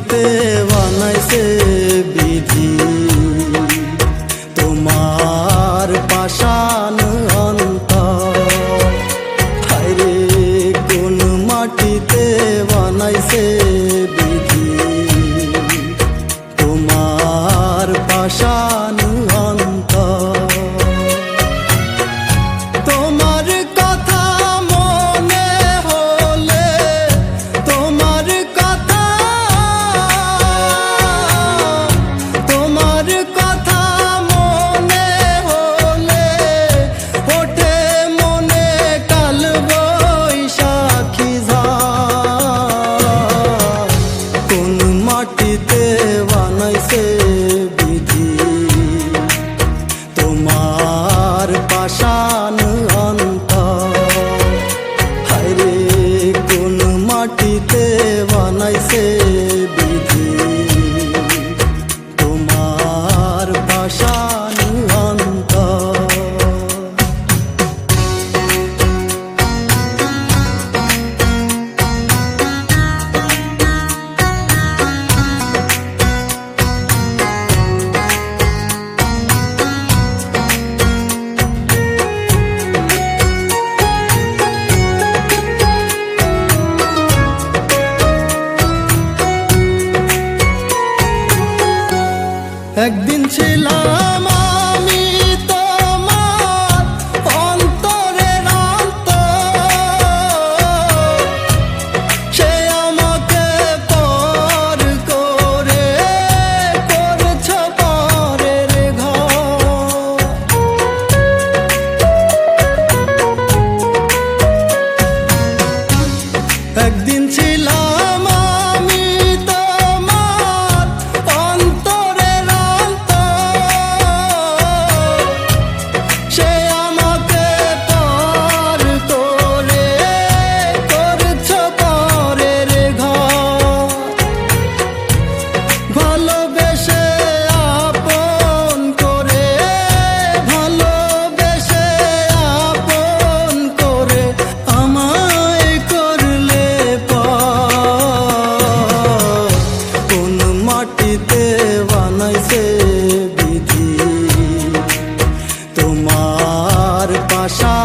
சேர்த்து yeah ছিলাম আমি তোমার অন্তরের অন্ত সে আমাকে পর করে একদিন মাটিতে বানাইছে বিধি। তোমার পাশা